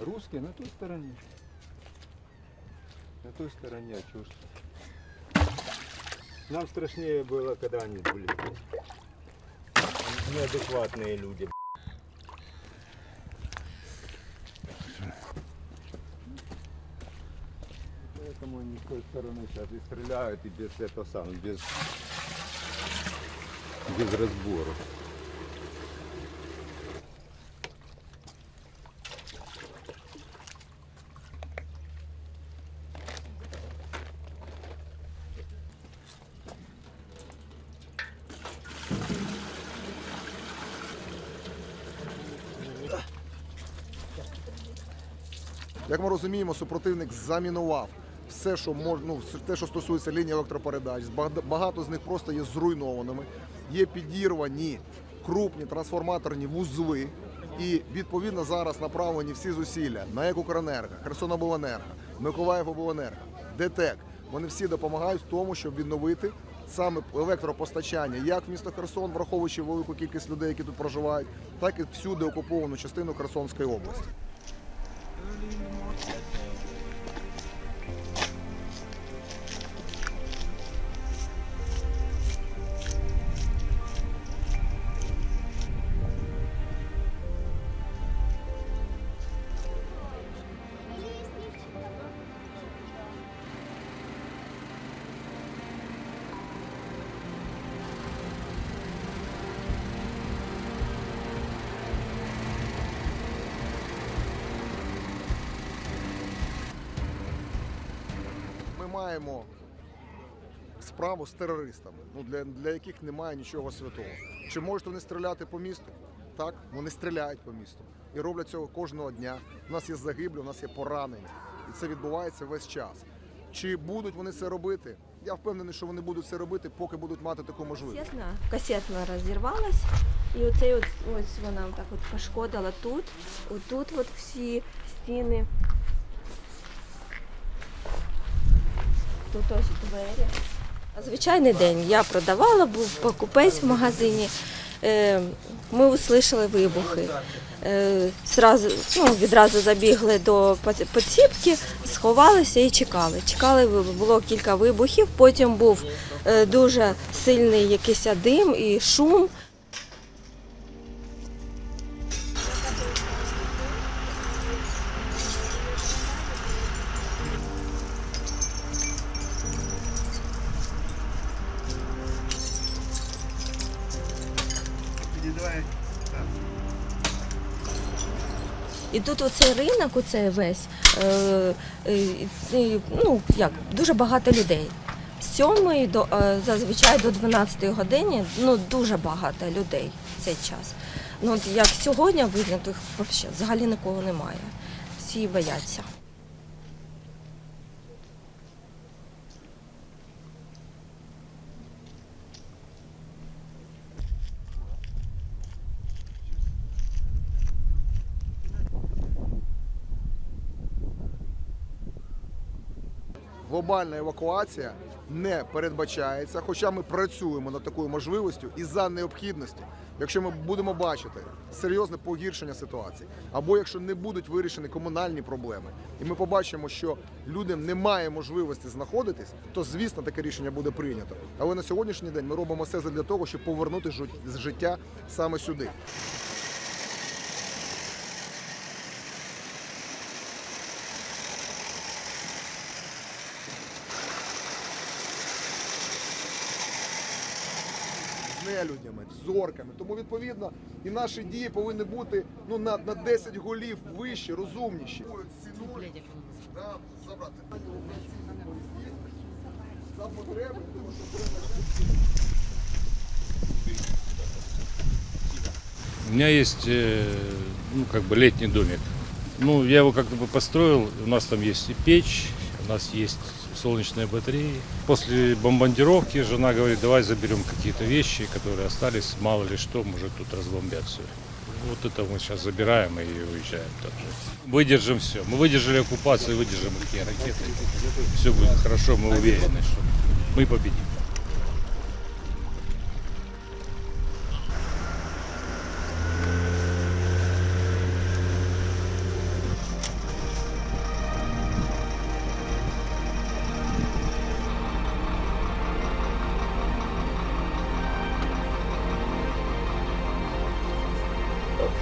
Русские на той стороне. На той стороне, а ж. Нам страшнее было, когда они были. Неадекватные люди. Поэтому они с той стороны сейчас и стреляют, и без этого самого, без, без разбора. Як ми розуміємо, супротивник замінував все, що мож, ну, те, що стосується лінії електропередач. Багато з них просто є зруйнованими. Є підірвані крупні трансформаторні вузли. І відповідно зараз направлені всі зусилля на Екукренерго, Херсонобленерго, Миколаївобленерго, ДТЕК. Вони всі допомагають в тому, щоб відновити саме електропостачання як в місто Херсон, враховуючи велику кількість людей, які тут проживають, так і всюди окуповану частину Херсонської області. Маємо справу з терористами, ну, для, для яких немає нічого святого. Чи можуть вони стріляти по місту? Так, вони стріляють по місту і роблять цього кожного дня. У нас є загиблі, у нас є поранені, і це відбувається весь час. Чи будуть вони це робити? Я впевнений, що вони будуть це робити, поки будуть мати таку можливість. Касетна, касетна розірвалась, і оцей от, ось вона так от пошкодила тут, отут от всі стіни. Тут ось двері. Звичайний день я продавала, був покупець в магазині. Е, Ми услышали вибухи. Е, Зразу, ну, відразу забігли до підсіпки, сховалися і чекали. Чекали, було кілька вибухів, потім був е, дуже сильний якийсь дим і шум. І тут оцей ринок, оцей весь, е, е, ну, як, дуже багато людей. З 7 до е, зазвичай до 12 години ну, дуже багато людей в цей час. Ну, як сьогодні видно, то їх взагалі нікого немає. Всі бояться. Глобальна евакуація не передбачається, хоча ми працюємо над такою можливістю і за необхідності, якщо ми будемо бачити серйозне погіршення ситуації, або якщо не будуть вирішені комунальні проблеми, і ми побачимо, що людям немає можливості знаходитись, то звісно таке рішення буде прийнято. Але на сьогоднішній день ми робимо все для того, щоб повернути жит- життя саме сюди. нелюдями, з орками. Тому відповідно і наші дії повинні бути ну на, на 10 голів вищі, розумніші. Да, забрати. За потреби, тому що У меня есть, э, ну, как бы летний домик. Ну, я его как-то бы построил. У нас там есть и печь, у нас есть солнечные батареи. После бомбардировки жена говорит, давай заберем какие-то вещи, которые остались, мало ли что, может тут разбомбят все. Вот это мы сейчас забираем и уезжаем также. Выдержим все. Мы выдержали оккупацию, выдержим их ракеты. Все будет хорошо, мы уверены, что мы победим.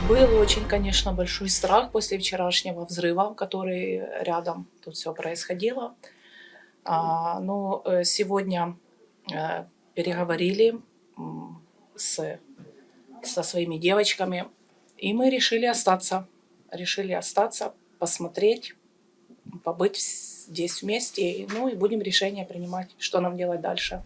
Был очень, конечно, большой страх после вчерашнего взрыва, который рядом тут все происходило. А, но э, сегодня э, переговорили с, со своими девочками, и мы решили остаться. Решили остаться, посмотреть, побыть здесь вместе, ну и будем решение принимать, что нам делать дальше.